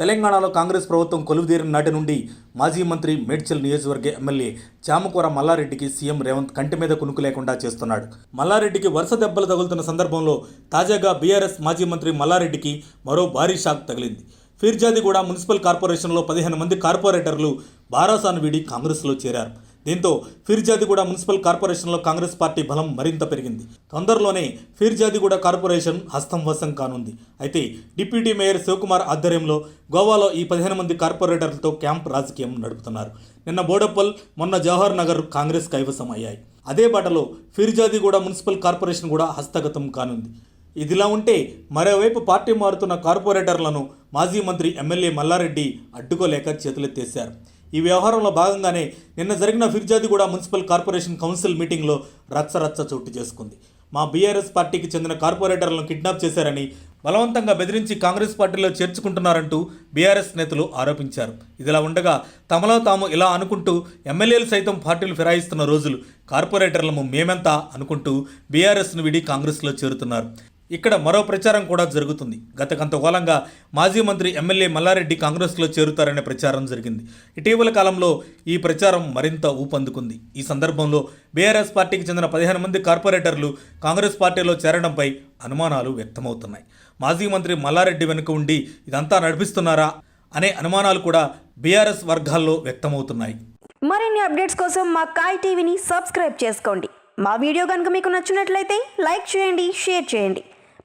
తెలంగాణలో కాంగ్రెస్ ప్రభుత్వం కొలువుదీరిన నాటి నుండి మాజీ మంత్రి మేడ్చల్ నియోజకవర్గ ఎమ్మెల్యే చామకూర మల్లారెడ్డికి సీఎం రేవంత్ కంటి మీద కునుకు లేకుండా చేస్తున్నాడు. మల్లారెడ్డికి వరుస దెబ్బలు తగులుతున్న సందర్భంలో తాజాగా బీఆర్ఎస్ మాజీ మంత్రి మల్లారెడ్డికి మరో భారీ షాక్ తగిలింది. ఫిర్జాదిగూడ మున్సిపల్ కార్పొరేషన్లో పదిహేను మంది కార్పొరేటర్లు బారాసాను వీడి కాంగ్రెస్లో చేరారు. దీంతో ఫిర్జాదిగూడ మున్సిపల్ కార్పొరేషన్లో కాంగ్రెస్ పార్టీ బలం మరింత పెరిగింది. తొందరలోనే ఫిర్జాదిగూడ కార్పొరేషన్ హస్తం వశం కానుంది. అయితే డిప్యూటీ మేయర్ శివకుమార్ ఆధ్వర్యంలో గోవాలో ఈ పదిహేను మంది కార్పొరేటర్లతో క్యాంప్ రాజకీయం నడుపుతున్నారు. నిన్న బోడప్పల్ మొన్న జవహర్ నగర్ కాంగ్రెస్ కైవసం అయ్యాయి. అదే బాటలో ఫిర్జాదిగూడ మున్సిపల్ కార్పొరేషన్ కూడా హస్తగతం కానుంది. ఇదిలా ఉంటే మరోవైపు పార్టీ మారుతున్న కార్పొరేటర్లను మాజీ మంత్రి ఎమ్మెల్యే మల్లారెడ్డి అడ్డుకోలేక చేతులెత్తేశారు. ఈ వ్యవహారంలో భాగంగానే నిన్న జరిగిన ఫిర్జాదిగూడ మున్సిపల్ కార్పొరేషన్ కౌన్సిల్ మీటింగ్లో రచ్చరచ్చ చోటు చేసుకుంది. మా బీఆర్ఎస్ పార్టీకి చెందిన కార్పొరేటర్లను కిడ్నాప్ చేశారని బలవంతంగా బెదిరించి కాంగ్రెస్ పార్టీలో చేర్చుకుంటున్నారంటూ బీఆర్ఎస్ నేతలు ఆరోపించారు. ఇదిలా ఉండగా తమలో తాము ఇలా అనుకుంటూ ఎమ్మెల్యేలు సైతం పార్టీలు ఫిరాయిస్తున్న రోజులు కార్పొరేటర్లము మేమెంతా అనుకుంటూ బీఆర్ఎస్ను విడి కాంగ్రెస్లో చేరుతున్నారు. ఇక్కడ మరో ప్రచారం కూడా జరుగుతుంది. గత కొంతకాలంగా మాజీ మంత్రి ఎమ్మెల్యే మల్లారెడ్డి కాంగ్రెస్లో చేరుతారనే ప్రచారం జరిగింది. ఇటీవల కాలంలో ఈ ప్రచారం మరింత ఊపందుకుంది. ఈ సందర్భంలో బీఆర్ఎస్ పార్టీకి చెందిన పదిహేను మంది కార్పొరేటర్లు కాంగ్రెస్ పార్టీలో చేరడంపై అనుమానాలు వ్యక్తమవుతున్నాయి. మాజీ మంత్రి మల్లారెడ్డి వెనుక ఉండి ఇదంతా నడిపిస్తున్నారా అనే అనుమానాలు కూడా బీఆర్ఎస్ వర్గాల్లో వ్యక్తమవుతున్నాయి. మరిన్ని అప్డేట్స్ కోసం మా కాయ్ టీవీని సబ్స్క్రైబ్ చేసుకోండి. మా వీడియో కనుక మీకు నచ్చినట్లయితే లైక్ చేయండి షేర్ చేయండి.